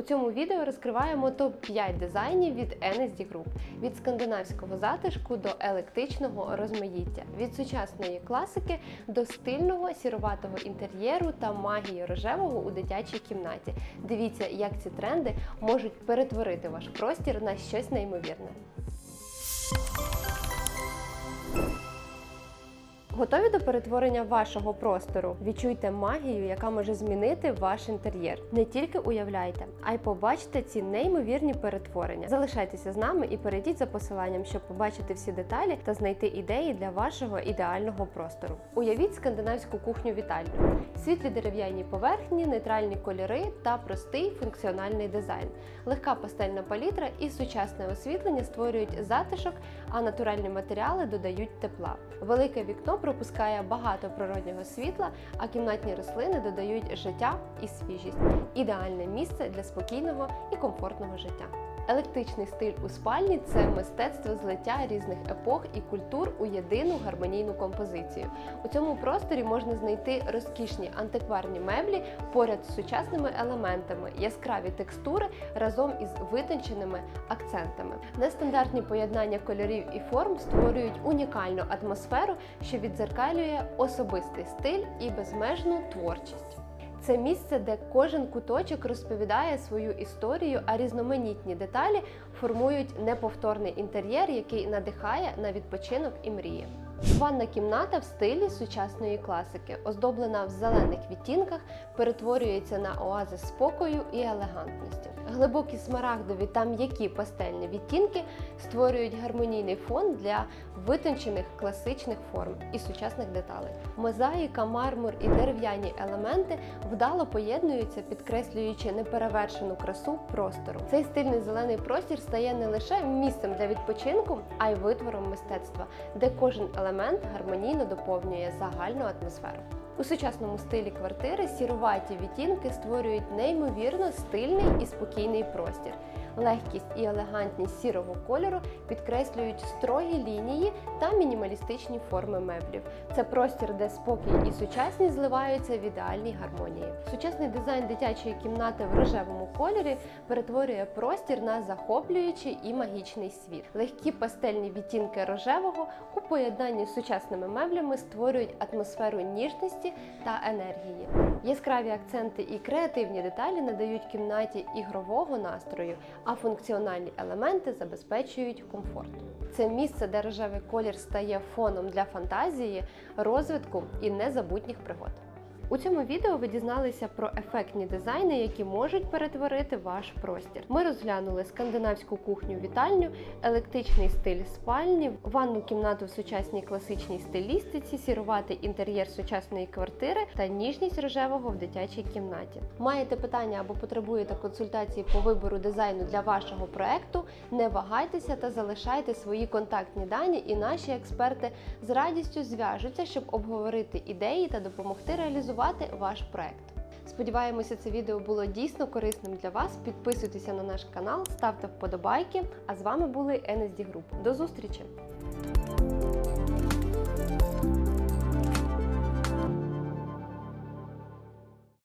У цьому відео розкриваємо топ-5 дизайнів від NSD Group. від скандинавського затишку до електичного розмаїття, від сучасної класики до стильного сіроватого інтер'єру та магії рожевого у дитячій кімнаті. Дивіться, як ці тренди можуть перетворити ваш простір на щось неймовірне. Готові до перетворення вашого простору? Відчуйте магію, яка може змінити ваш інтер'єр. Не тільки уявляйте, а й побачте ці неймовірні перетворення. Залишайтеся з нами і перейдіть за посиланням, щоб побачити всі деталі та знайти ідеї для вашого ідеального простору. Уявіть скандинавську кухню вітальню, світлі дерев'яні поверхні, нейтральні кольори та простий функціональний дизайн. Легка пастельна палітра і сучасне освітлення створюють затишок, а натуральні матеріали додають тепла. Велике вікно пропускає багато природнього світла, а кімнатні рослини додають життя і свіжість. Ідеальне місце для спокійного і комфортного життя. Електричний стиль у спальні це мистецтво злиття різних епох і культур у єдину гармонійну композицію. У цьому просторі можна знайти розкішні антикварні меблі поряд з сучасними елементами, яскраві текстури разом із витонченими акцентами. Нестандартні поєднання кольорів і форм створюють унікальну атмосферу, що відзеркалює особистий стиль і безмежну творчість. Це місце, де кожен куточок розповідає свою історію, а різноманітні деталі формують неповторний інтер'єр, який надихає на відпочинок і мрії. Ванна кімната в стилі сучасної класики, оздоблена в зелених відтінках, перетворюється на оази спокою і елегантності. Глибокі смарагдові та м'які пастельні відтінки створюють гармонійний фон для витончених класичних форм і сучасних деталей. Мозаїка, мармур і дерев'яні елементи вдало поєднуються, підкреслюючи неперевершену красу простору. Цей стильний зелений простір стає не лише місцем для відпочинку, а й витвором мистецтва, де кожен елемент гармонійно доповнює загальну атмосферу. У сучасному стилі квартири сіруваті відтінки створюють неймовірно стильний і спокійний простір. Легкість і елегантність сірого кольору підкреслюють строгі лінії та мінімалістичні форми меблів. Це простір, де спокій і сучасність зливаються в ідеальній гармонії. Сучасний дизайн дитячої кімнати в рожевому кольорі перетворює простір на захоплюючий і магічний світ. Легкі пастельні відтінки рожевого у поєднанні з сучасними меблями створюють атмосферу ніжності та енергії. Яскраві акценти і креативні деталі надають кімнаті ігрового настрою, а функціональні елементи забезпечують комфорт. Це місце, де рожевий колір стає фоном для фантазії, розвитку і незабутніх пригод. У цьому відео ви дізналися про ефектні дизайни, які можуть перетворити ваш простір. Ми розглянули скандинавську кухню вітальню, електричний стиль спальні, ванну кімнату в сучасній класичній стилістиці, сіруватий інтер'єр сучасної квартири та ніжність рожевого в дитячій кімнаті. Маєте питання або потребуєте консультації по вибору дизайну для вашого проекту? Не вагайтеся та залишайте свої контактні дані, і наші експерти з радістю зв'яжуться, щоб обговорити ідеї та допомогти реалізувати ваш проект. Сподіваємося, це відео було дійсно корисним для вас. Підписуйтеся на наш канал, ставте вподобайки. А з вами були NSD Group. До зустрічі!